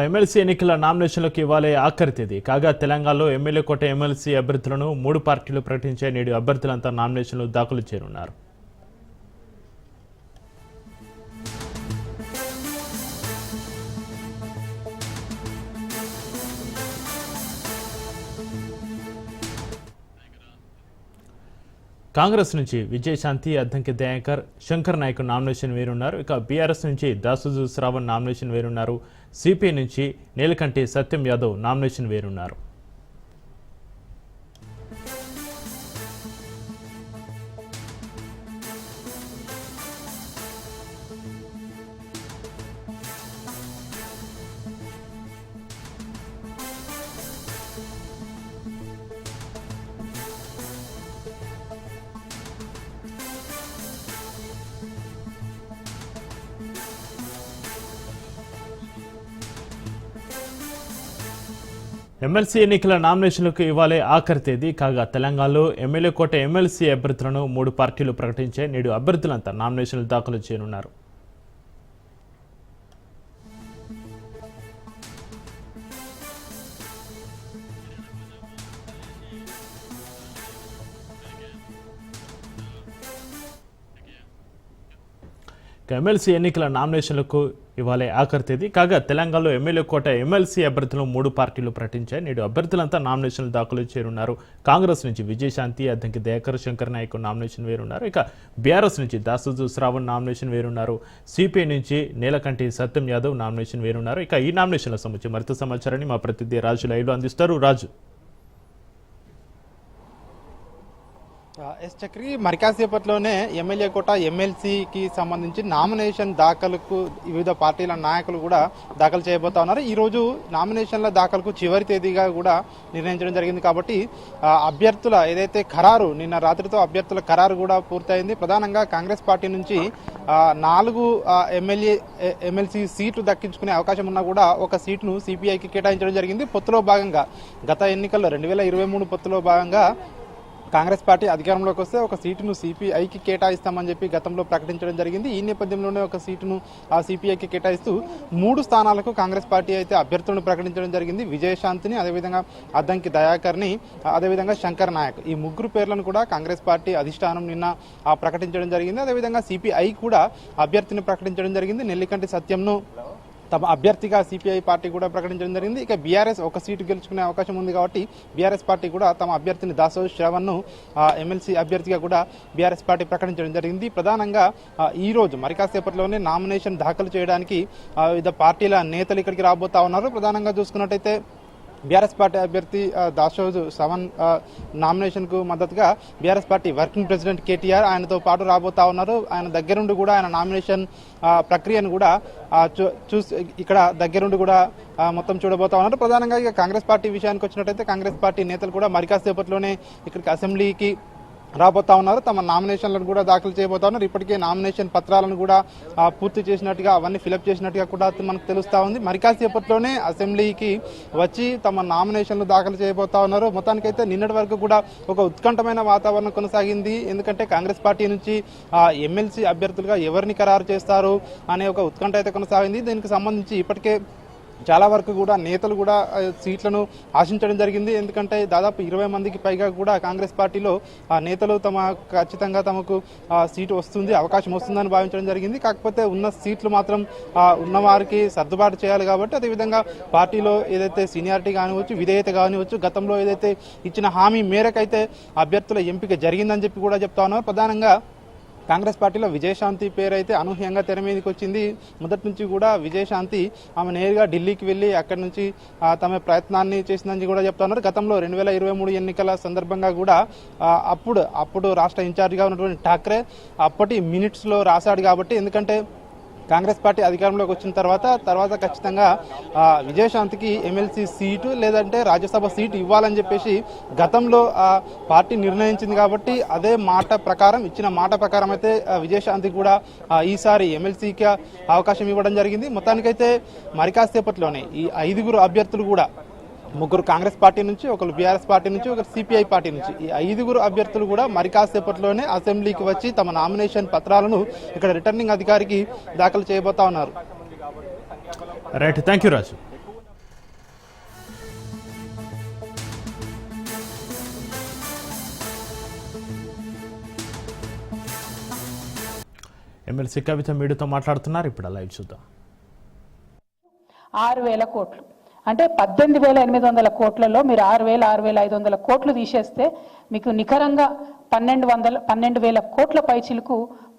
MLC ఎన్నికల నామినేషన్లకు ఇవ్వాలే ఆఖరి తేదీ. కాగా తెలంగాణలో ఎమ్మెల్యే కోట ఎమ్మెల్సీ అభ్యర్థులను మూడు పార్టీలు ప్రకటించే నేడు అభ్యర్థులంతా నామినేషన్లు దాఖలు చేయనున్నారు. కాంగ్రెస్ నుంచి విజయశాంతి అద్దంకి దయాకర్ శంకర్ నాయక్ నామినేషన్ వేరున్నారు. ఇక బీఆర్ఎస్ నుంచి దాసుజు శ్రావణ్ నామినేషన్ వేరున్నారు. సిపిఐ నుంచి నీలకంటి సత్యం యాదవ్ నామినేషన్ వేరున్నారు. ఎమ్మెల్సీ ఎన్నికల నామినేషన్లకు ఇవ్వాలే ఆఖరి తేదీ. కాగా తెలంగాణలో ఎమ్మెల్యే కోట ఎమ్మెల్సీ అభ్యర్థులను మూడు పార్టీలు ప్రకటించే నేడు అభ్యర్థులంతా నామినేషన్లు దాఖలు చేయనున్నారు. ఎమ్మెల్సీ ఎన్నికల నామినేషన్లకు ఇవాళ ఆఖరి తేదీ. కాగా తెలంగాణలో ఎమ్మెల్యే కోట ఎమ్మెల్సీ అభ్యర్థులను మూడు పార్టీలు ప్రకటించాయి. నేడు అభ్యర్థులంతా నామినేషన్లు దాఖలు చేరున్నారు కాంగ్రెస్ నుంచి విజయశాంతి అద్దంకి దయాకర్ శంకర్ నాయక్ నామినేషన్ వేరున్నారు. ఇక బీఆర్ఎస్ నుంచి దాసుజు శ్రావణ్ నామినేషన్ వేరున్నారు. సిపిఐ నుంచి నీలకంటి సత్యం యాదవ్ నామినేషన్ వేరున్నారు. ఇక ఈ నామినేషన్ల సంబంధించి మరింత సమాచారాన్ని మా ప్రతినిధి రాజు లైవ్లో అందిస్తారు. రాజు ఆ, ఎస్ చక్రి మరికాసేపట్లోనే ఎమ్మెల్యే కోట ఎమ్మెల్సీకి సంబంధించి నామినేషన్ దాఖలకు వివిధ పార్టీల నాయకులు కూడా దాఖలు చేయబోతా ఉన్నారు. ఈ రోజు నామినేషన్ల దాఖలకు చివరి తేదీగా కూడా నిర్ణయించడం జరిగింది కాబట్టి అభ్యర్థుల ఏదైతే ఖరారు నిన్న రాత్రితో అభ్యర్థుల ఖరారు కూడా పూర్తయింది. ప్రధానంగా కాంగ్రెస్ పార్టీ నుంచి నాలుగు ఎమ్మెల్యే ఎమ్మెల్సీ సీట్లు దక్కించుకునే అవకాశం ఉన్నా కూడా ఒక సీట్ను సిపిఐకి కేటాయించడం జరిగింది. పొత్తులో భాగంగా గత ఎన్నికల్లో రెండు వేల ఇరవై మూడు పొత్తులో భాగంగా కాంగ్రెస్ పార్టీ అధికారంలోకి వస్తే ఒక సీటును సిపిఐకి కేటాయిస్తామని చెప్పి గతంలో ప్రకటించడం జరిగింది. ఈ నేపథ్యంలోనే ఒక సీటును ఆ సిపిఐకి కేటాయిస్తూ మూడు స్థానాలకు కాంగ్రెస్ పార్టీ అయితే అభ్యర్థులను ప్రకటించడం జరిగింది. విజయశాంతిని అదేవిధంగా అద్దంకి దయాకర్ని అదేవిధంగా శంకర్ నాయక్. ఈ ముగ్గురు పేర్లను కూడా కాంగ్రెస్ పార్టీ అధిష్టానం నిన్న ఆ, ప్రకటించడం జరిగింది. అదేవిధంగా సిపిఐ కూడా అభ్యర్థిని ప్రకటించడం జరిగింది. నెల్లికంటి సత్యంను తమ అభ్యర్థిగా సిపిఐ పార్టీ కూడా ప్రకటించడం జరిగింది. ఇక బీఆర్ఎస్ ఒక సీటు గెలుచుకునే అవకాశం ఉంది కాబట్టి బీఆర్ఎస్ పార్టీ కూడా తమ అభ్యర్థిని దాసో శ్రవణ్ను ఎమ్మెల్సీ అభ్యర్థిగా కూడా బీఆర్ఎస్ పార్టీ ప్రకటించడం జరిగింది. ప్రధానంగా ఈ రోజు మరి కాసేపట్లోనే నామినేషన్ దాఖలు చేయడానికి వివిధ పార్టీల నేతలు ఇక్కడికి రాబోతా ఉన్నారు. ప్రధానంగా చూసుకున్నట్టయితే బీఆర్ఎస్ పార్టీ అభ్యర్థి ఆ, దాసోజు సవన్ నామినేషన్కు మద్దతుగా BRS party working president KTR ఆయనతో పాటు రాబోతా ఉన్నారు. ఆయన దగ్గరుండి కూడా ఆయన నామినేషన్ ప్రక్రియను కూడా చూసి ఇక్కడ దగ్గరుండి కూడా మొత్తం చూడబోతా ఉన్నారు. ప్రధానంగా ఇక కాంగ్రెస్ పార్టీ విషయానికి వచ్చినట్టయితే కాంగ్రెస్ పార్టీ నేతలు కూడా మరికాసేపట్లోనే ఇక్కడికి అసెంబ్లీకి రాబోతా ఉన్నారు. తమ నామినేషన్లను కూడా దాఖలు చేయబోతా ఉన్నారు. ఇప్పటికే నామినేషన్ పత్రాలను కూడా పూర్తి చేసినట్టుగా అవన్నీ ఫిలప్ చేసినట్టుగా కూడా మనకు తెలుస్తూ ఉంది. మరి కాసేపట్లోనే అసెంబ్లీకి వచ్చి తమ నామినేషన్లు దాఖలు చేయబోతా ఉన్నారు. మొత్తానికైతే నిన్నటి వరకు కూడా ఒక ఉత్కంఠమైన వాతావరణం కొనసాగింది. ఎందుకంటే కాంగ్రెస్ పార్టీ నుంచి ఎమ్మెల్సీ అభ్యర్థులుగా ఎవరిని ఖరారు చేస్తారు అనే ఒక ఉత్కంఠ అయితే కొనసాగింది. దీనికి సంబంధించి ఇప్పటికే చాలా వరకు కూడా నేతలు కూడా సీట్లను ఆశించడం జరిగింది. ఎందుకంటే దాదాపు ఇరవై మందికి పైగా కూడా కాంగ్రెస్ పార్టీలో ఆ నేతలు తమ ఖచ్చితంగా తమకు సీటు వస్తుంది అవకాశం వస్తుందని భావించడం జరిగింది. కాకపోతే ఉన్న సీట్లు మాత్రం ఉన్నవారికి ఉన్న వారికి సర్దుబాటు చేయాలి కాబట్టి అదేవిధంగా పార్టీలో ఏదైతే సీనియారిటీ కానివచ్చు విధేయత కానివచ్చు గతంలో ఏదైతే ఇచ్చిన హామీ మేరకైతే అభ్యర్థుల ఎంపిక జరిగిందని చెప్పి కూడా చెప్తా ఉన్నారు. ప్రధానంగా కాంగ్రెస్ పార్టీలో విజయశాంతి పేరు అయితే అనూహ్యంగా తెర మీదకి వచ్చింది. మొదటి నుంచి కూడా విజయశాంతి ఆమె నేరుగా ఢిల్లీకి వెళ్ళి అక్కడి నుంచి తమ ప్రయత్నాన్ని చేసిందని కూడా చెప్తా ఉన్నారు. గతంలో రెండు వేల ఇరవై మూడు ఎన్నికల సందర్భంగా కూడా అప్పుడు అప్పుడు రాష్ట్ర ఇన్ఛార్జిగా ఉన్నటువంటి ఠాక్రే అప్పటి మినిట్స్లో రాశాడు కాబట్టి ఎందుకంటే కాంగ్రెస్ పార్టీ అధికారంలోకి వచ్చిన తర్వాత తర్వాత ఖచ్చితంగా విజయశాంతికి ఎమ్మెల్సీ సీటు లేదంటే రాజ్యసభ సీటు ఇవ్వాలని చెప్పేసి గతంలో పార్టీ నిర్ణయించింది కాబట్టి అదే మాట ప్రకారం ఇచ్చిన మాట ప్రకారం అయితే విజయశాంతి కూడా ఈసారి ఎమ్మెల్సీకి అవకాశం ఇవ్వడం జరిగింది. మొత్తానికైతే మరికాసేపట్లోనే ఈ ఐదుగురు అభ్యర్థులు కూడా ముగ్గురు కాంగ్రెస్ పార్టీ నుంచి ఒకరు బీఆర్ఎస్ పార్టీ నుంచి ఒకరు సిపిఐ పార్టీ నుంచి. ఈ ఐదుగురు అభ్యర్థులు కూడా మరి కాసేపట్లోనే అసెంబ్లీకి వచ్చి తమ నామినేషన్ పత్రాలను ఇక్కడ రిటర్నింగ్ అధికారికి దాఖలు చేయబోతా ఉన్నారు. Right thank you Raju. MLC Kavitha మీడియాతో మాట్లాడుతున్నారు. ఇప్పుడు లైవ్ చూద్దాం. ఆరు వేల కోట్లు. అంటే పద్దెనిమిది వేల ఎనిమిది వందల కోట్లలో మీరు ఆరు వేల ఆరు వేల ఐదు వందల కోట్లు తీసేస్తే మీకు నికరంగా పన్నెండు వందల పన్నెండు వేల కోట్ల పైచిలకు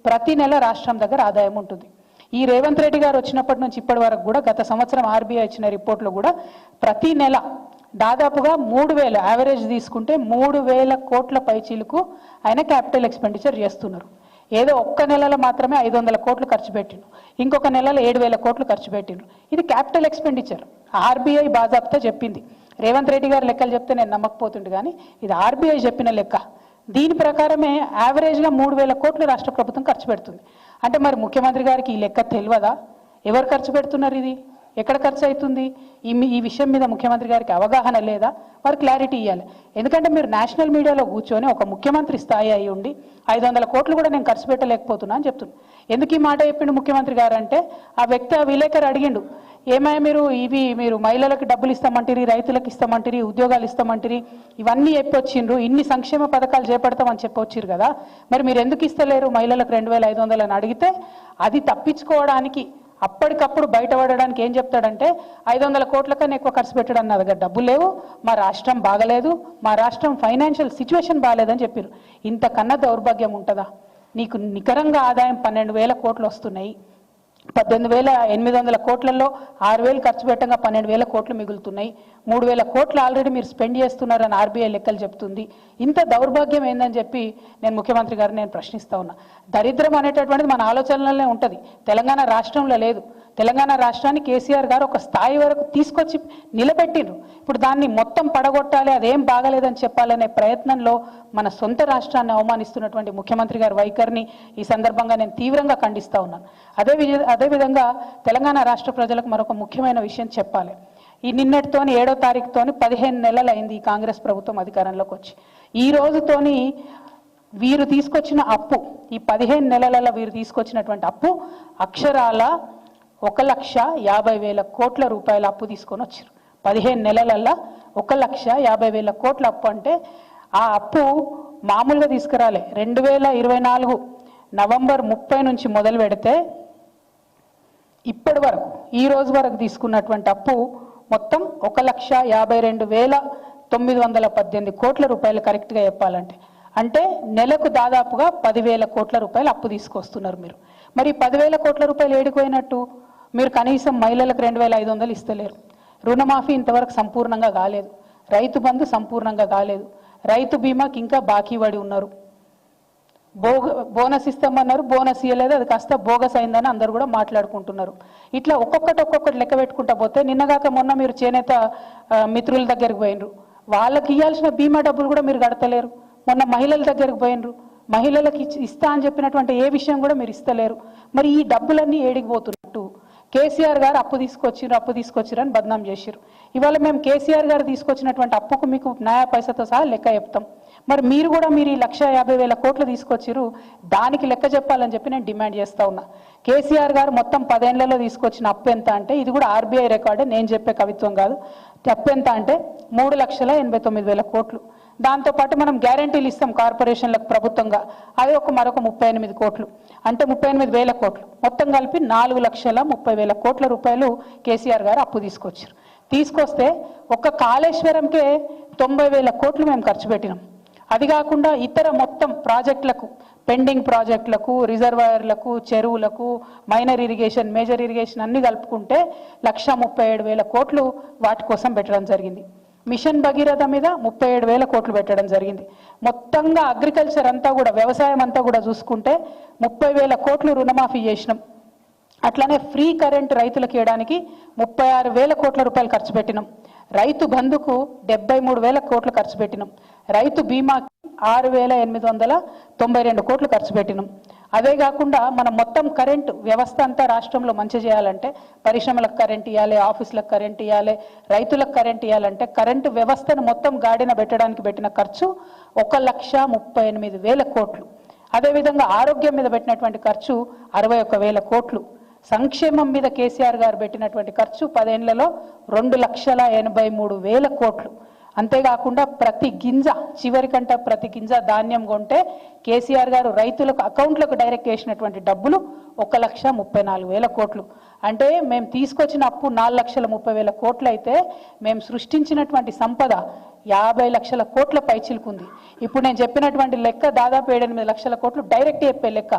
ప్రతి నెల రాష్ట్రం దగ్గర ఆదాయం ఉంటుంది. ఈ రేవంత్ రెడ్డి గారు వచ్చినప్పటి నుంచి ఇప్పటి వరకు కూడా గత సంవత్సరం ఆర్బీఐ ఇచ్చిన రిపోర్ట్లో కూడా ప్రతి నెల దాదాపుగా మూడు వేల యావరేజ్ తీసుకుంటే మూడు వేల కోట్ల పైచీలకు ఆయన క్యాపిటల్ ఎక్స్పెండిచర్ చేస్తున్నారు. ఏదో ఒక్క నెలలో మాత్రమే ఐదు వందల కోట్లు ఖర్చు పెట్టిండు. ఇంకొక నెలలో ఏడు వేల కోట్లు ఖర్చు పెట్టిండ్రు ఇది క్యాపిటల్ ఎక్స్పెండిచర్. ఆర్బీఐ బాజాబ్తా చెప్పింది. రేవంత్ రెడ్డి గారు లెక్కలు చెప్తే నేను నమ్మకపోతుండే కానీ ఇది ఆర్బీఐ చెప్పిన లెక్క. దీని ప్రకారమే యావరేజ్గా మూడు వేల కోట్లు రాష్ట్ర ప్రభుత్వం ఖర్చు పెడుతుంది. అంటే మరి ముఖ్యమంత్రి గారికి ఈ లెక్క తెలియదా? ఎవరు ఖర్చు పెడుతున్నారు ఇది? ఎక్కడ ఖర్చు అవుతుంది ఈ ఈ విషయం మీద ముఖ్యమంత్రి గారికి అవగాహన లేదా? వారు క్లారిటీ ఇవ్వాలి ఎందుకంటే మీరు నేషనల్ మీడియాలో కూర్చొని ఒక ముఖ్యమంత్రి స్థాయి అయి ఉండి ఐదు వందల కోట్లు కూడా నేను ఖర్చు పెట్టలేకపోతున్నా అని చెప్తున్నాను ఎందుకు ఈ మాట చెప్పిండు ముఖ్యమంత్రి గారు అంటే ఆ వ్యక్తి ఆ విలేకరు అడిగిండు ఏమై మీరు ఇవి మీరు మహిళలకు డబ్బులు ఇస్తామంటిరి రైతులకు ఇస్తామంటిరి ఉద్యోగాలు ఇస్తామంటిరి ఇవన్నీ చెప్పొచ్చిండ్రు ఇన్ని సంక్షేమ పథకాలు చేపడతామని చెప్పొచ్చిర్రు కదా. మరి మీరు ఎందుకు ఇస్తలేరు మహిళలకు రెండు వేల ఐదు వందలు అని అడిగితే అది తప్పించుకోవడానికి అప్పటికప్పుడు బయటపడడానికి ఏం చెప్తాడంటే ఐదు వందల కోట్ల కన్నా ఎక్కువ ఖర్చు పెట్టడం నా దగ్గర డబ్బులు లేవు మా రాష్ట్రం బాగలేదు మా రాష్ట్రం ఫైనాన్షియల్ సిచ్యువేషన్ బాగాలేదని చెప్పారు. ఇంతకన్నా దౌర్భాగ్యం ఉంటుందా? నీకు నికరంగా ఆదాయం పన్నెండు వేల కోట్లు వస్తున్నాయి. పద్దెనిమిది వేల ఎనిమిది వందల కోట్లలో ఆరు వేలు ఖర్చు పెట్టగా పన్నెండు వేల కోట్లు మిగులుతున్నాయి. మూడు వేల కోట్లు ఆల్రెడీ మీరు స్పెండ్ చేస్తున్నారని ఆర్బీఐ లెక్కలు చెప్తుంది. ఇంత దౌర్భాగ్యం ఏందని చెప్పి నేను ముఖ్యమంత్రి గారిని నేను ప్రశ్నిస్తా ఉన్నా. దరిద్రం అనేటటువంటిది మన ఆలోచనలనే ఉంటుంది. తెలంగాణ రాష్ట్రంలో లేదు. తెలంగాణ రాష్ట్రాన్ని కేసీఆర్ గారు ఒక స్థాయి వరకు తీసుకొచ్చి నిలబెట్టిండ్రు. ఇప్పుడు దాన్ని మొత్తం పడగొట్టాలి అదేం బాగలేదని చెప్పాలనే ప్రయత్నంలో మన సొంత రాష్ట్రాన్ని అవమానిస్తున్నటువంటి ముఖ్యమంత్రి గారి వైఖరిని ఈ సందర్భంగా నేను తీవ్రంగా ఖండిస్తూ ఉన్నాను అదే విధ- అదేవిధంగా తెలంగాణ రాష్ట్ర ప్రజలకు మరొక ముఖ్యమైన విషయం చెప్పాలి. ఈ నిన్నటితోని ఏడో తారీఖుతోని పదిహేను నెలలు అయింది ఈ కాంగ్రెస్ ప్రభుత్వం అధికారంలోకి వచ్చి. ఈ రోజుతోని వీరు తీసుకొచ్చిన అప్పు ఈ పదిహేను నెలలలో వీరు తీసుకొచ్చినటువంటి అప్పు అక్షరాల ఒక లక్ష యాభై వేల కోట్ల రూపాయల అప్పు తీసుకొని వచ్చారు. పదిహేను నెలలల్లో ఒక లక్ష యాభై వేల కోట్ల అప్పు అంటే ఆ అప్పు మామూలుగా తీసుకురాలే. రెండు వేల ఇరవై నాలుగు నవంబర్ ముప్పై నుంచి మొదలు పెడితే ఇప్పటి వరకు ఈ రోజు వరకు తీసుకున్నటువంటి అప్పు మొత్తం ఒక లక్ష యాభై రెండు వేల తొమ్మిది వందల పద్దెనిమిది కోట్ల రూపాయలు కరెక్ట్గా చెప్పాలంటే. అంటే నెలకు దాదాపుగా పదివేల కోట్ల రూపాయలు అప్పు తీసుకొస్తున్నారు మీరు. మరి పదివేల కోట్ల రూపాయలు ఏడిపోయినట్టు మీరు కనీసం మహిళలకు రెండు వేల ఐదు వందలు ఇస్తలేరు. రుణమాఫీ ఇంతవరకు సంపూర్ణంగా కాలేదు. రైతు బంధు సంపూర్ణంగా కాలేదు. రైతు బీమాకి ఇంకా బాకీ పడి ఉన్నారు. బోగ బోనస్ ఇస్తామన్నారు బోనస్ ఇవ్వలేదు అది కాస్త బోగస్ అయిందని అందరు కూడా మాట్లాడుకుంటున్నారు. ఇట్లా ఒక్కొక్కటి ఒక్కొక్కటి లెక్క పెట్టుకుంటా పోతే నిన్నగాక మొన్న మీరు చేనేత మిత్రుల దగ్గరికి పోయినరు వాళ్ళకి ఇవ్వాల్సిన బీమా డబ్బులు కూడా మీరు కడతలేరు. మొన్న మహిళల దగ్గరికి పోయినరు మహిళలకు ఇస్తా అని చెప్పినటువంటి ఏ విషయం కూడా మీరు ఇస్తలేరు. మరి ఈ డబ్బులన్నీ ఏడికి పోతున్నట్టు కేసీఆర్ గారు అప్పు తీసుకొచ్చిర్రు అప్పు తీసుకొచ్చిరు అని బదనాం చేసిర్రు. ఇవాళ మేము కేసీఆర్ గారు తీసుకొచ్చినటువంటి అప్పుకు మీకు న్యాయ పైసతో సహా లెక్క చెప్తాం. మరి మీరు కూడా మీరు ఈ లక్ష యాభై వేల కోట్లు తీసుకొచ్చిర్రు దానికి లెక్క చెప్పాలని చెప్పి నేను డిమాండ్ చేస్తా ఉన్నా. కేసీఆర్ గారు మొత్తం పదేళ్ళలో తీసుకొచ్చిన అప్పు ఎంత అంటే ఇది కూడా ఆర్బీఐ రికార్డే నేను చెప్పే కవిత్వం కాదు. అప్పు ఎంత అంటే మూడు లక్షల ఎనభై తొమ్మిది వేల కోట్లు. దాంతోపాటు మనం గ్యారంటీలు ఇస్తాం కార్పొరేషన్లకు ప్రభుత్వంగా. అది ఒక మరొక ముప్పై ఎనిమిది కోట్లు. అంటే ముప్పై ఎనిమిది వేల కోట్లు. మొత్తం కలిపి నాలుగు లక్షల ముప్పై వేల కోట్ల రూపాయలు కేసీఆర్ గారు అప్పు తీసుకొచ్చారు. తీసుకొస్తే ఒక్క కాళేశ్వరంకే తొంభై వేల కోట్లు మేము ఖర్చు పెట్టినాం. అది కాకుండా ఇతర మొత్తం ప్రాజెక్టులకు పెండింగ్ ప్రాజెక్టులకు రిజర్వాయర్లకు చెరువులకు మైనర్ ఇరిగేషన్ మేజర్ ఇరిగేషన్ అన్ని కలుపుకుంటే లక్ష ముప్పై ఏడు వేల కోట్లు వాటి కోసం పెట్టడం జరిగింది. మిషన్ భగీరథ మీద ముప్పై ఏడు వేల కోట్లు పెట్టడం జరిగింది. మొత్తంగా అగ్రికల్చర్ అంతా కూడా వ్యవసాయం అంతా కూడా చూసుకుంటే ముప్పై వేల కోట్లు రుణమాఫీ చేసినాం. అట్లానే ఫ్రీ కరెంట్ రైతులకు ఇవ్వడానికి ముప్పై ఆరు వేల కోట్ల రూపాయలు ఖర్చు పెట్టినాం. రైతు బంధుకు డెబ్బై మూడు వేల కోట్లు ఖర్చు పెట్టినాం. రైతు బీమాకి ఆరు వేల ఎనిమిది వందల తొంభై రెండు కోట్లు ఖర్చు పెట్టినాం. అదే కాకుండా మనం మొత్తం కరెంట్ వ్యవస్థ అంతా రాష్ట్రంలో మంచి చేయాలంటే పరిశ్రమలకు కరెంట్ ఇవ్వాలి ఆఫీసులకు కరెంట్ ఇవ్వాలి రైతులకు కరెంట్ ఇవ్వాలంటే కరెంటు వ్యవస్థను మొత్తం గాడిన పెట్టడానికి పెట్టిన ఖర్చు ఒక లక్ష ముప్పై ఎనిమిది వేల కోట్లు. అదేవిధంగా ఆరోగ్యం మీద పెట్టినటువంటి ఖర్చు అరవై ఒక వేల కోట్లు. సంక్షేమం మీద కేసీఆర్ గారు పెట్టినటువంటి ఖర్చు పదేళ్ళలో రెండు లక్షల ఎనభై మూడు వేల కోట్లు. అంతేకాకుండా ప్రతి గింజ చివరికంట ప్రతి గింజ ధాన్యం కొంటే కేసీఆర్ గారు రైతులకు అకౌంట్లకు డైరెక్ట్ వేసినటువంటి డబ్బులు ఒక లక్ష ముప్పై నాలుగు వేల కోట్లు. అంటే మేము తీసుకొచ్చిన అప్పు నాలుగు లక్షల ముప్పై వేల కోట్లు అయితే మేము సృష్టించినటువంటి సంపద యాభై లక్షల కోట్ల పైచిలుకుంది ఇప్పుడు నేను చెప్పినటువంటి లెక్క దాదాపు ఏడెనిమిది లక్షల కోట్లు డైరెక్ట్ చెప్పే లెక్క.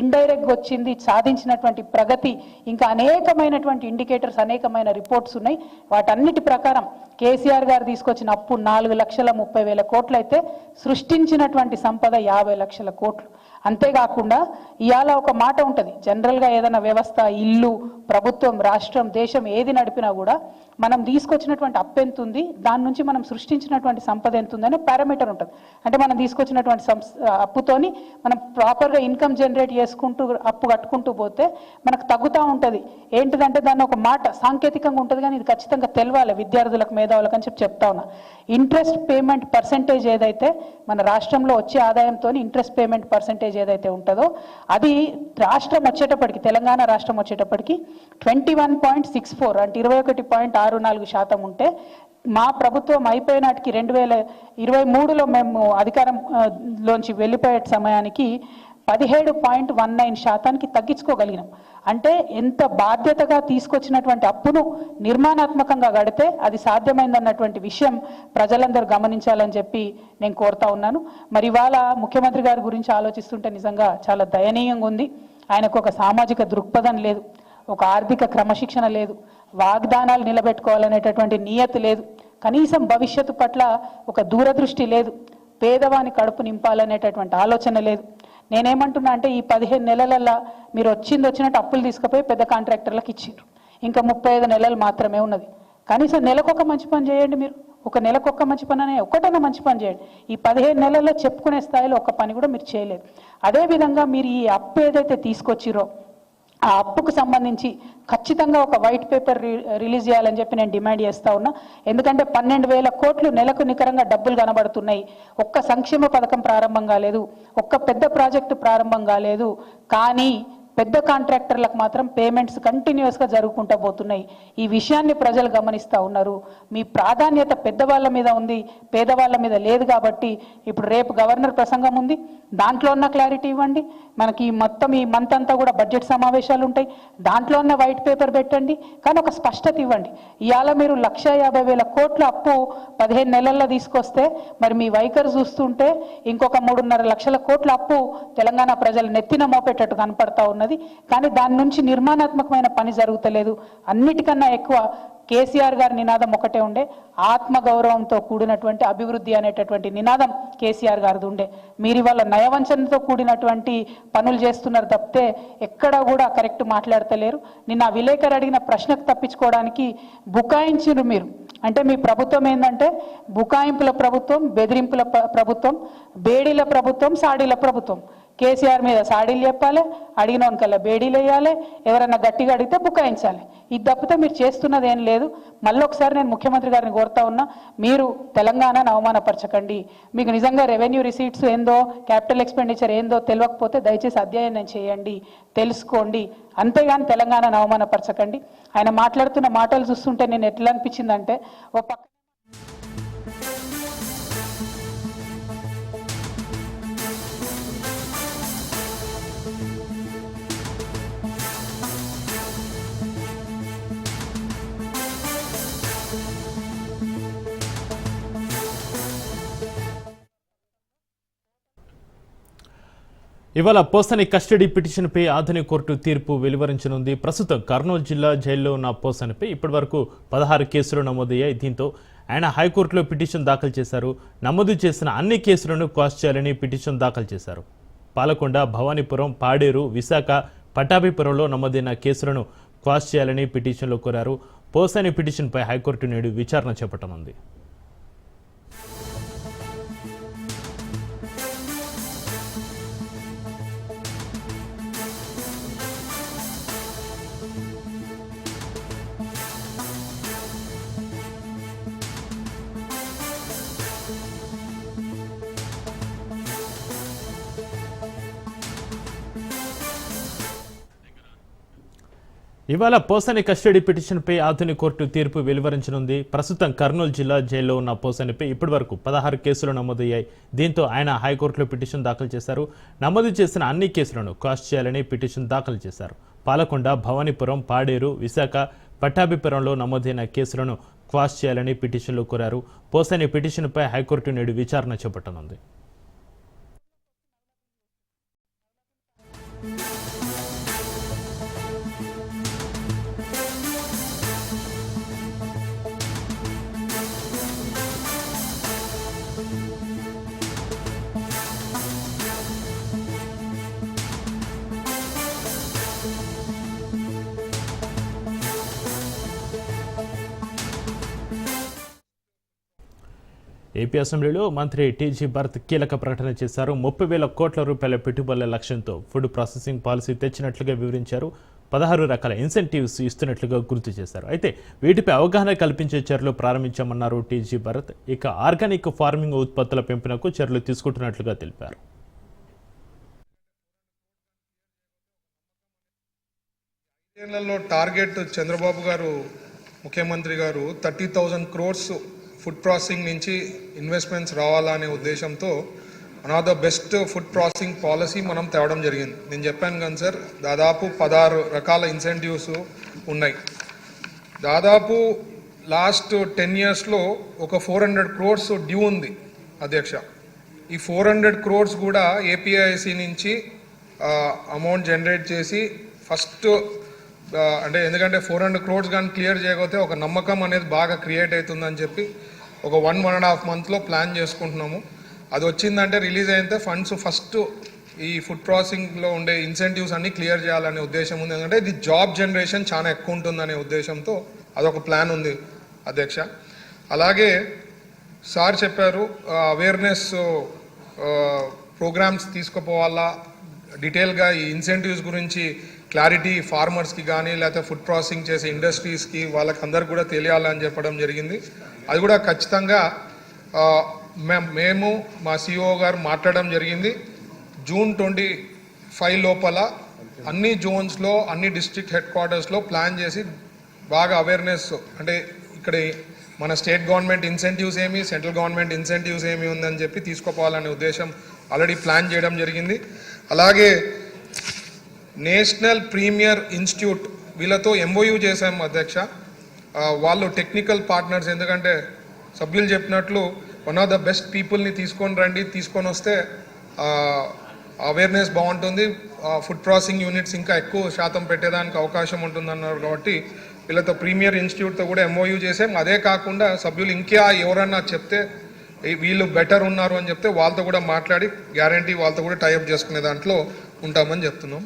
ఇండైరెక్ట్గా వచ్చింది సాధించినటువంటి ప్రగతి ఇంకా అనేకమైనటువంటి ఇండికేటర్స్ అనేకమైన రిపోర్ట్స్ ఉన్నాయి. వాటన్నిటి ప్రకారం కేసీఆర్ గారు తీసుకొచ్చిన అప్పు నాలుగు లక్షల ముప్పై వేల కోట్లు అయితే సృష్టించినటువంటి సంపద యాభై లక్షల కోట్లు. అంతేకాకుండా ఇవాళ ఒక మాట ఉంటుంది. జనరల్గా ఏదైనా వ్యవస్థ ఇల్లు ప్రభుత్వం రాష్ట్రం దేశం ఏది నడిపినా కూడా మనం తీసుకొచ్చినటువంటి అప్పు ఎంత ఉంది దాని నుంచి మనం సృష్టించినటువంటి సంపద ఎంత ఉందని పారామీటర్ ఉంటుంది. అంటే మనం తీసుకొచ్చినటువంటి సంస్- అప్పుతోని మనం ప్రాపర్గా ఇన్కమ్ జనరేట్ చేసుకుంటూ అప్పు కట్టుకుంటూ పోతే మనకు తగ్గుతూ ఉంటుంది. ఏంటిదంటే దాన్ని ఒక మాట సాంకేతికంగా ఉంటుంది కానీ ఇది ఖచ్చితంగా తెలవాలి విద్యార్థులకు మేధావులకు అని చెప్పి చెప్తా ఉన్నా. ఇంట్రెస్ట్ పేమెంట్ పర్సంటేజ్ ఏదైతే మన రాష్ట్రంలో వచ్చే ఆదాయంతో ఇంట్రెస్ట్ పేమెంట్ పర్సంటేజ్ ఏదైతే ఉంటుందో అది రాష్ట్రం వచ్చేటప్పటికి తెలంగాణ రాష్ట్రం వచ్చేటప్పటికి twenty one point six four అంటే ఇరవై ఒకటి పాయింట్ ఆరు నాలుగు శాతం ఉంటే మా ప్రభుత్వం అయిపోయినాటికి రెండు వేల ఇరవై మూడులో మేము అధికారం లోంచి వెళ్ళిపోయే సమయానికి పదిహేడు పాయింట్ వన్ నైన్ శాతానికి తగ్గించుకోగలిగినాం. అంటే ఎంత బాధ్యతగా తీసుకొచ్చినటువంటి అప్పును నిర్మాణాత్మకంగా గడితే అది సాధ్యమైందన్నటువంటి విషయం ప్రజలందరూ గమనించాలని చెప్పి నేను కోరుతా ఉన్నాను. మరి ఇవాళ ముఖ్యమంత్రి గారి గురించి ఆలోచిస్తుంటే నిజంగా చాలా దయనీయంగా ఉంది. ఆయనకు ఒక సామాజిక దృక్పథం లేదు ఒక ఆర్థిక క్రమశిక్షణ లేదు వాగ్దానాలు నిలబెట్టుకోవాలనేటటువంటి నియతి లేదు. కనీసం భవిష్యత్తు పట్ల ఒక దూరదృష్టి లేదు పేదవాని కడుపు నింపాలనేటటువంటి ఆలోచన లేదు. నేనేమంటున్నా అంటే ఈ పదిహేను నెలలల్లా మీరు వచ్చింది వచ్చినట్టు అప్పులు తీసుకుపోయి పెద్ద కాంట్రాక్టర్లకు ఇచ్చిండ్రు. ఇంకా ముప్పై ఐదు నెలలు మాత్రమే ఉన్నది. కనీసం నెలకొక మంచి పని చేయండి మీరు. ఒక నెలకొక మంచి పని అనే ఒకటైనా మంచి పని చేయండి. ఈ పదిహేను నెలల్లో చెప్పుకునే స్థాయిలో ఒక్క పని కూడా మీరు చేయలేదు. అదేవిధంగా మీరు ఈ అప్పు ఏదైతే తీసుకొచ్చిరో ఆ అప్పుకు సంబంధించి ఖచ్చితంగా ఒక వైట్ పేపర్ రి- రిలీజ్ చేయాలని చెప్పి నేను డిమాండ్ చేస్తా ఉన్నా. ఎందుకంటే పన్నెండు వేల కోట్లు నెలకు నికరంగా డబ్బులు కనబడుతున్నాయి. ఒక్క సంక్షేమ పథకం ప్రారంభం కాలేదు ఒక్క పెద్ద ప్రాజెక్టు ప్రారంభం కాలేదు కానీ పెద్ద కాంట్రాక్టర్లకు మాత్రం పేమెంట్స్ కంటిన్యూస్గా జరుగుకుంటూ పోతున్నాయి. ఈ విషయాన్ని ప్రజలు గమనిస్తూ ఉన్నారు. మీ ప్రాధాన్యత పెద్దవాళ్ళ మీద ఉంది పేదవాళ్ళ మీద లేదు కాబట్టి ఇప్పుడు రేపు గవర్నర్ ప్రసంగం ఉంది. దాంట్లో ఉన్న క్లారిటీ ఇవ్వండి. మనకి మొత్తం ఈ మంత్ అంతా కూడా బడ్జెట్ సమావేశాలు ఉంటాయి. దాంట్లో ఉన్న వైట్ పేపర్ పెట్టండి. కానీ ఒక స్పష్టత ఇవ్వండి. ఇవాళ మీరు లక్ష యాభై వేల కోట్ల అప్పు పదిహేను నెలల్లో తీసుకొస్తే మరి మీ వైఖరి చూస్తుంటే ఇంకొక మూడున్నర లక్షల కోట్ల అప్పు తెలంగాణ ప్రజలు నెత్తిన మోపేటట్టు కనపడతా ఉన్నది. కానీ దాని నుంచి నిర్మాణాత్మకమైన పని జరుగుతలేదు. అన్నిటికన్నా ఎక్కువ కేసీఆర్ గారి నినాదం ఒకటే ఉండే. ఆత్మగౌరవంతో కూడినటువంటి అభివృద్ధి అనేటటువంటి నినాదం కేసీఆర్ గారిది ఉండే. మీరు ఇవాళ నయవంచనతో కూడినటువంటి పనులు చేస్తున్నారు తప్పితే ఎక్కడ కూడా కరెక్ట్ మాట్లాడతలేరు. నిన్న విలేకరు అడిగిన ప్రశ్నకు తప్పించుకోవడానికి బుకాయించారు మీరు. అంటే మీ ప్రభుత్వం ఏంటంటే బుకాయింపుల ప్రభుత్వం బెదిరింపుల ప్రభుత్వం బేడీల ప్రభుత్వం సాడీల ప్రభుత్వం. కేసీఆర్ మీద సాడీలు చెప్పాలి అడిగిన కల్లా బేడీలు వేయాలి ఎవరన్నా గట్టిగా అడిగితే బుకాయించాలి ఇది తప్పితే మీరు చేస్తున్నది ఏం లేదు. మళ్ళీ ఒకసారి నేను ముఖ్యమంత్రి గారిని కోరుతా ఉన్నా మీరు తెలంగాణను అవమానపరచకండి. మీకు నిజంగా రెవెన్యూ రిసీట్స్ ఏందో క్యాపిటల్ ఎక్స్పెండిచర్ ఏందో తెలియకపోతే దయచేసి అధ్యయనం చేయండి తెలుసుకోండి. అంతేగాని తెలంగాణను అవమానపరచకండి. ఆయన మాట్లాడుతున్న మాటలు చూస్తుంటే నేను ఎట్లా అనిపించిందంటే ఓ పక్క ఇవాళ పోసని కస్టడీ పిటిషన్పై ఆధునిక కోర్టు తీర్పు వెలువరించనుంది. ప్రస్తుతం కర్నూలు జిల్లా జైల్లో ఉన్న పోసనిపై ఇప్పటివరకు పదహారు కేసులు నమోదయ్యాయి. దీంతో ఆయన హైకోర్టులో పిటిషన్ దాఖలు చేశారు. నమోదు చేసిన అన్ని కేసులను క్వాష్ చేయాలని పిటిషన్ దాఖలు చేశారు. పాలకొండ భవానీపురం పాడేరు విశాఖ పటాభిపురంలో నమోదైన కేసులను క్వాష్ చేయాలని పిటిషన్లో కోరారు. పోసని పిటిషన్పై హైకోర్టు నేడు విచారణ చేపట్టనుంది. ఇవాళ పోసాని కస్టడీ పిటిషన్పై ఆధునిక కోర్టు తీర్పు వెలువరించనుంది. ప్రస్తుతం కర్నూలు జిల్లా జైల్లో ఉన్న పోసానిపై ఇప్పటివరకు పదహారు కేసులు నమోదయ్యాయి. దీంతో ఆయన హైకోర్టులో పిటిషన్ దాఖలు చేశారు. నమోదు చేసిన అన్ని కేసులను కాస్ట్ చేయాలని పిటిషన్ దాఖలు చేశారు. పాలకొండ భవానీపురం పాడేరు విశాఖ పట్టాభిపురంలో నమోదైన కేసులను క్వాష్ చేయాలని పిటిషన్లో కోరారు. పోసాని పిటిషన్పై హైకోర్టు నేడు విచారణ చేపట్టనుంది. ఏపీ అసెంబ్లీలో మంత్రి టీజీ భరత్ కీలక ప్రకటన చేశారు. ముప్పై వేల కోట్ల రూపాయల పెట్టుబడుల లక్ష్యంతో ఫుడ్ ప్రాసెసింగ్ పాలసీ తెచ్చినట్లుగా వివరించారు. పదహారు రకాల ఇన్సెంటివ్స్ ఇస్తున్నట్లుగా గుర్తు చేశారు. అయితే వీటిపై అవగాహన కల్పించే చర్యలు ప్రారంభించామన్నారు టీజీ భరత్. ఇక ఆర్గానిక్ ఫార్మింగ్ ఉత్పత్తుల పెంపునకు చర్యలు తీసుకుంటున్నట్లుగా తెలిపారు. టార్గెట్ చంద్రబాబు గారు ముఖ్యమంత్రి గారు thirty thousand crores food processing నుంచి ఇన్వెస్ట్మెంట్స్ రావాలా అనే ఉద్దేశంతో one of the best food processing policy మనం తేవడం జరిగింది. నేను చెప్పాను కానీ సార్ దాదాపు పదహారు రకాల ఇన్సెంటివ్స్ ఉన్నాయి. దాదాపు లాస్ట్ టెన్ ఇయర్స్లో ఒక ఫోర్ హండ్రెడ్ క్రోర్స్ డ్యూ ఉంది అధ్యక్ష. ఈ ఫోర్ హండ్రెడ్ క్రోర్స్ కూడా ఏపీఐసి నుంచి అమౌంట్ జనరేట్ చేసి ఫస్ట్ అంటే ఎందుకంటే ఫోర్ హండ్రెడ్ క్రోర్స్ కానీ క్లియర్ చేయకపోతే ఒక నమ్మకం అనేది బాగా క్రియేట్ అవుతుందని చెప్పి ఒక వన్ వన్ అండ్ హాఫ్ మంత్లో ప్లాన్ చేసుకుంటున్నాము. అది వచ్చిందంటే రిలీజ్ అయితే ఫండ్స్ ఫస్ట్ ఈ ఫుడ్ ప్రాసెసింగ్లో ఉండే ఇన్సెంటివ్స్ అన్ని క్లియర్ చేయాలనే ఉద్దేశం ఉంది. ఎందుకంటే ఇది జాబ్ జనరేషన్ చాలా ఎక్కువ ఉంటుందనే ఉద్దేశంతో అదొక ప్లాన్ ఉంది అధ్యక్ష. అలాగే సార్ చెప్పారు అవేర్నెస్ ప్రోగ్రామ్స్ తీసుకుపోవాలా డీటెయిల్గా ఈ ఇన్సెంటివ్స్ గురించి క్లారిటీ ఫార్మర్స్కి కానీ లేకపోతే ఫుడ్ ప్రాసెసింగ్ చేసే ఇండస్ట్రీస్కి వాళ్ళకి అందరికి కూడా తెలియాలని చెప్పడం జరిగింది. అది కూడా ఖచ్చితంగా మేము మా సిఇఓ గారు మాట్లాడడం జరిగింది. జూన్ ట్వంటీ ఫైవ్ లోపల అన్ని జోన్స్లో అన్ని డిస్ట్రిక్ట్ హెడ్ క్వార్టర్స్లో ప్లాన్ చేసి బాగా అవేర్నెస్ అంటే ఇక్కడ మన స్టేట్ గవర్నమెంట్ ఇన్సెంటివ్స్ ఏమి సెంట్రల్ గవర్నమెంట్ ఇన్సెంటివ్స్ ఏమి ఉందని చెప్పి తీసుకోపోవాలనే ఉద్దేశం ఆల్రెడీ ప్లాన్ చేయడం జరిగింది. అలాగే నేషనల్ ప్రీమియర్ ఇన్స్టిట్యూట్ వీళ్ళతో ఎంఓయూ చేశాం అధ్యక్ష. వాళ్ళు టెక్నికల్ పార్ట్నర్స్ ఎందుకంటే సభ్యులు చెప్పినట్లు వన్ ఆఫ్ ద బెస్ట్ పీపుల్ని తీసుకొని రండి తీసుకొని వస్తే అవేర్నెస్ బాగుంటుంది. ఫుడ్ ప్రాసెసింగ్ యూనిట్స్ ఇంకా ఎక్కువ శాతం పెట్టేదానికి అవకాశం ఉంటుందన్నారు కాబట్టి వీళ్ళతో ప్రీమియర్ ఇన్స్టిట్యూట్తో కూడా ఎంఓయూ చేసాం. అదే కాకుండా సభ్యులు ఇంకా ఎవరన్నా చెప్తే వీళ్ళు బెటర్ ఉన్నారు అని చెప్తే వాళ్ళతో కూడా మాట్లాడి గ్యారంటీ వాళ్ళతో కూడా టైఅప్ చేసుకునే దాంట్లో ఉంటామని చెప్తున్నాం.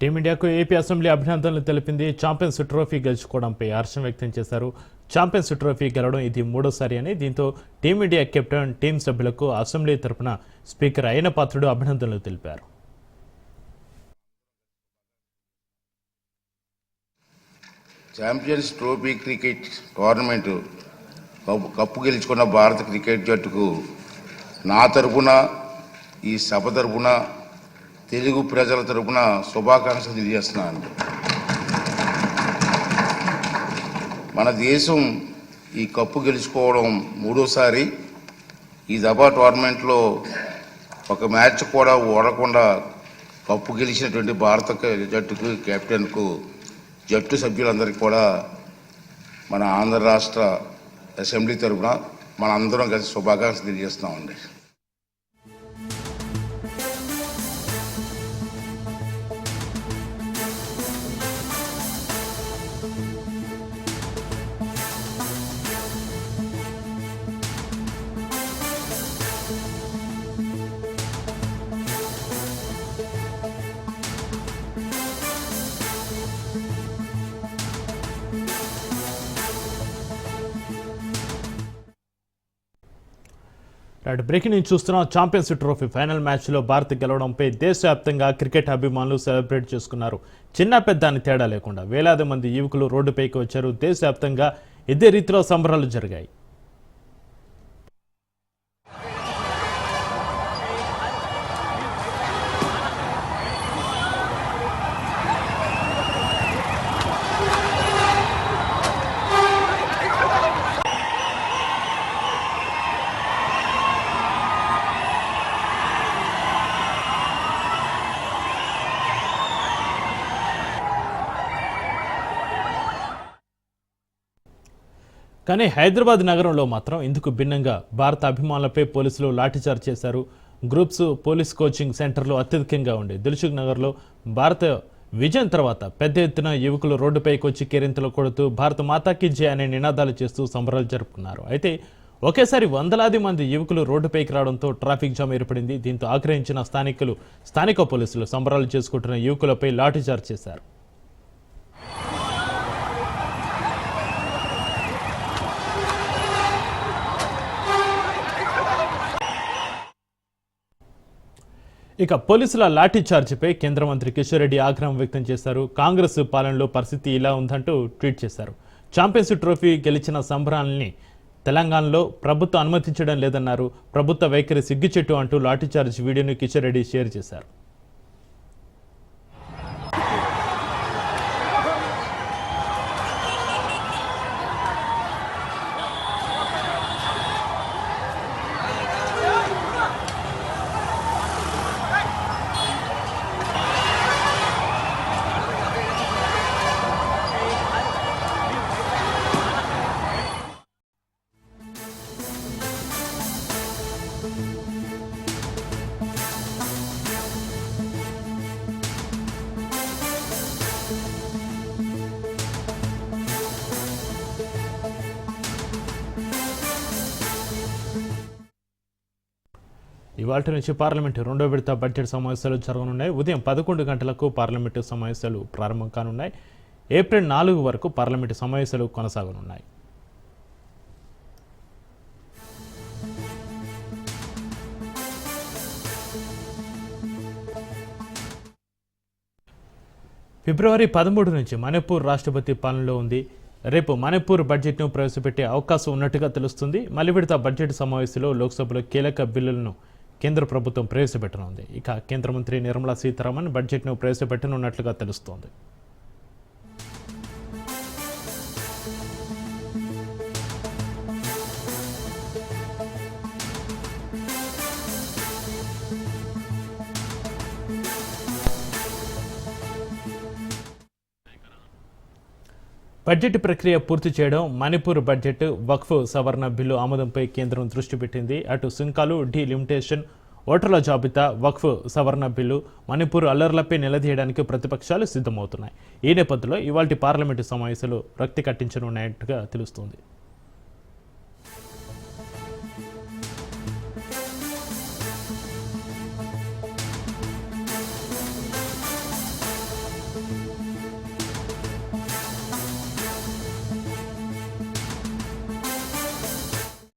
టీమిండియాకు ఏపీ అసెంబ్లీ అభినందనలు తెలిపింది. ఛాంపియన్స్ ట్రోఫీ గెలుచుకోవడంపై హర్షం వ్యక్తం చేశారు. ఛాంపియన్స్ ట్రోఫీ గెలవడం ఇది మూడోసారి అని దీంతో టీమిండియా కెప్టెన్ టీం సభ్యులకు అసెంబ్లీ తరపున స్పీకర్ అయిన పాత్రుడు అభినందనలు తెలిపారు. Champions trophy cricket tournament cup cup గెలుచుకున్న భారత క్రికెట్ జట్టుకు నా తరపున ఈ సభ తరపున తెలుగు ప్రజల తరపున శుభాకాంక్షలు తెలియజేస్తున్నాను. మన దేశం ఈ కప్పు గెలుచుకోవడం మూడోసారి. ఈ దబా టోర్నమెంట్లో ఒక మ్యాచ్ కూడా ఓడకుండా కప్పు గెలిచినటువంటి భారత జట్టుకు కెప్టెన్కు జట్టు సభ్యులందరికీ కూడా మన ఆంధ్ర రాష్ట్ర అసెంబ్లీ తరఫున మన అందరం కలిసి శుభాకాంక్షలు తెలియజేస్తున్నామండి. రైట్ బ్రేకింగ్ నుంచి చూస్తున్నాం. ఛాంపియన్స్ ట్రోఫీ ఫైనల్ మ్యాచ్లో భారత్ గెలవడంపై దేశవ్యాప్తంగా క్రికెట్ అభిమానులు సెలబ్రేట్ చేసుకున్నారు. చిన్న పెద్ద అని తేడా లేకుండా వేలాది మంది యువకులు రోడ్డుపైకి వచ్చారు. దేశవ్యాప్తంగా ఇదే రీతిలో సంబరాలు జరిగాయి. కానీ హైదరాబాద్ నగరంలో మాత్రం ఇందుకు భిన్నంగా భారత అభిమానులపై పోలీసులు లాఠీచార్జ్ చేశారు. గ్రూప్స్ పోలీస్ కోచింగ్ సెంటర్లు అత్యధికంగా ఉండే దిల్సుఖ్ నగర్లో భారత విజయం తర్వాత పెద్ద ఎత్తున యువకులు రోడ్డుపైకి వచ్చి కేరింతలు కొడుతూ భారత మాతాకి జయ అనే నినాదాలు చేస్తూ సంబరాలు జరుపుకున్నారు. అయితే ఒకేసారి వందలాది మంది యువకులు రోడ్డుపైకి రావడంతో ట్రాఫిక్ జామ్ ఏర్పడింది. దీంతో ఆగ్రహించిన స్థానికులు స్థానిక పోలీసులు సంబరాలు చేసుకుంటున్న యువకులపై లాఠీచార్జ్ చేశారు. ఇక పోలీసుల లాఠీచార్జిపై కేంద్ర మంత్రి కిషోర్ రెడ్డి ఆగ్రహం వ్యక్తం చేశారు. కాంగ్రెస్ పాలనలో పరిస్థితి ఇలా ఉందంటూ ట్వీట్ చేశారు. ఛాంపియన్స్ ట్రోఫీ గెలిచిన సంబరాల్ని తెలంగాణలో ప్రభుత్వం అనుమతించడం లేదన్నారు. ప్రభుత్వ వైఖరి సిగ్గుచెట్టు అంటూ లాఠీచార్జ్ వీడియోను కిషోర్ రెడ్డి షేర్ చేశారు. ఇవాళ నుంచి పార్లమెంటు రెండో విడత బడ్జెట్ సమావేశాలు జరగనున్నాయి. ఉదయం పదకొండు గంటలకు పార్లమెంటు సమావేశాలు ప్రారంభం కానున్నాయి. ఏప్రిల్ నాలుగు వరకు పార్లమెంటు సమావేశాలు కొనసాగనున్నాయి. ఫిబ్రవరి పదమూడు నుంచి మణిపూర్ రాష్ట్రపతి పాలనలో ఉంది. రేపు మణిపూర్ బడ్జెట్ను ప్రవేశపెట్టే అవకాశం ఉన్నట్టుగా తెలుస్తుంది. మలివిడత బడ్జెట్ సమావేశంలో లోక్సభలో కీలక బిల్లులను కేంద్ర ప్రభుత్వం ప్రవేశపెట్టనుంది. ఇక కేంద్ర మంత్రి నిర్మలా సీతారామన్ బడ్జెట్ను ప్రవేశపెట్టనున్నట్లుగా తెలుస్తోంది. బడ్జెట్ ప్రక్రియ పూర్తి చేయడం మణిపూర్ బడ్జెట్ వక్ఫ్ సవరణ బిల్లు ఆమోదంపై కేంద్రం దృష్టి పెట్టింది. అటు సుంకాలు డీ లిమిటేషన్ ఓటర్ల జాబితా వక్ఫ్ సవరణ బిల్లు మణిపూర్ అల్లర్లపై నిలదీయడానికి ప్రతిపక్షాలు సిద్ధమవుతున్నాయి. ఈ నేపథ్యంలో ఇవాళ పార్లమెంటు సమావేశాలు రక్తి కట్టించనున్నట్టుగా తెలుస్తోంది.